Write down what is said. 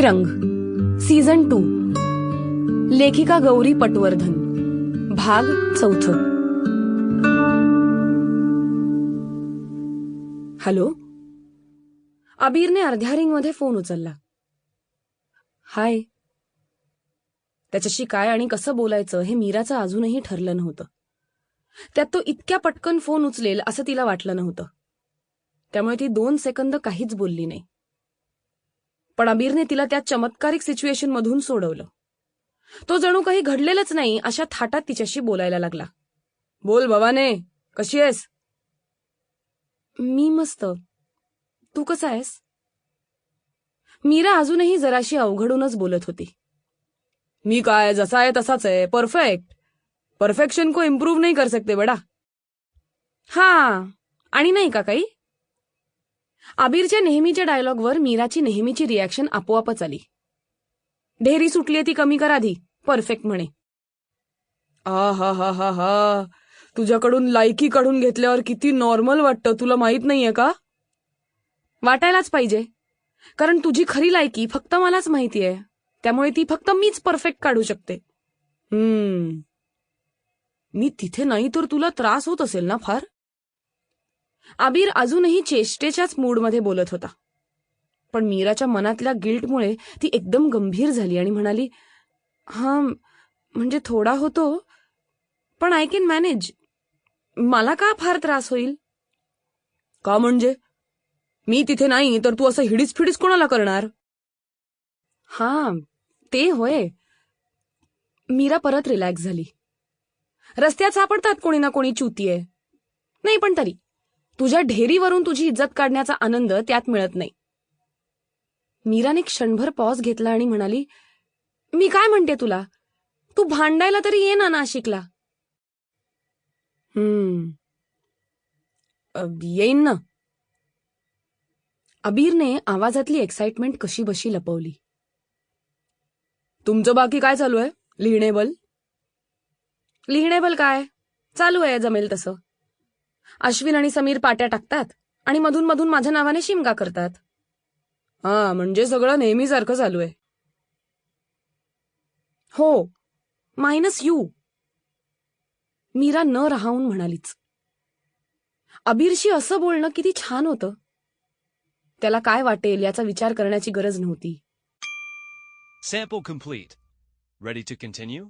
रंग. Season two लेखिका गौरी पटवर्धन. भाग चौथ. हॅलो? अबीरने अर्ध्या रिंगमध्ये फोन उचलला. हाय. त्याच्याशी काय आणि कसं बोलायचं हे मीराचं अजूनही ठरलं नव्हतं. त्यात तो इतक्या पटकन फोन उचलेल असं तिला वाटलं नव्हतं. त्यामुळे ती दोन सेकंद काहीच बोलली नाही. पण अबीरने तिला त्या चमत्कारिक सिच्युएशन मधून सोडवलं. तो जणू काही घडलेलंच नाही अशा थाटात तिच्याशी बोलायला लागला. बोल भवाने कशी आहेस? मी मस्त. तू कसा आहेस? मीरा अजूनही जराशी अवघडूनच बोलत होती. मी काय जसा आहे तसाच आहे परफेक्ट परफेक्शन को इम्प्रूव्ह नाही कर सकते बडा. हा आणि नाही का काही? आबिरच्या नेहमीच्या डायलॉगवर मीराची नेहमीची रिॲक्शन आपोआपच आली. ढेरी सुटलीये ती कमी कर आधी परफेक्ट म्हणे. आ हा हा हा हा. तुझ्याकडून लायकी काढून घेतल्यावर किती नॉर्मल वाटतं तुला माहीत नाहीये का? वाटायलाच पाहिजे. कारण तुझी खरी लायकी फक्त मलाच माहितीये. त्यामुळे ती फक्त मीच परफेक्ट काढू शकते. हम्म. मी तिथे नाही तर तुला त्रास होत असेल ना फार? आबीर अजूनही चेष्टेच्याच मूडमध्ये बोलत होता. पण मीराच्या मनातल्या गिल्टमुळे ती एकदम गंभीर झाली आणि म्हणाली हा म्हणजे थोडा होतो पण आय कॅन मॅनेज. मला का फार त्रास होईल? का म्हणजे? मी तिथे नाही तर तू असं हिडीस फिडीस कोणाला करणार? हा ते होय. मीरा परत रिलॅक्स झाली. रस्त्यात सापडतात कोणी ना कोणी चुतीये. नाही पण तरी. तुझ्या ढेरीवरून तुझी इज्जत काढण्याचा आनंद त्यात मिळत नाही. मीराने क्षणभर पॉज घेतला आणि म्हणाली मी काय म्हणते तुला? तू भांडायला तरी ये ना नाशिकला. हम्म. येईन ना. अबीरने आवाजातली एक्साइटमेंट कशी बशी लपवली. तुमचं बाकी काय चालू आहे? लिहिणेबल लिहिणेबल काय? चालू आहे जमेल तसं. अश्विन आणि समीर पाट्या टाकतात आणि मधून मधून माझ्या नावाने शिमगा करतात. हा म्हणजे सगळं नेहमीसारखं चालू आहे. हो मायनस यू. मीरा न राहून म्हणालीच. अबीरशी असं बोलणं किती छान होतं. त्याला काय वाटेल याचा विचार करण्याची गरज नव्हती. Sample complete. Ready to continue?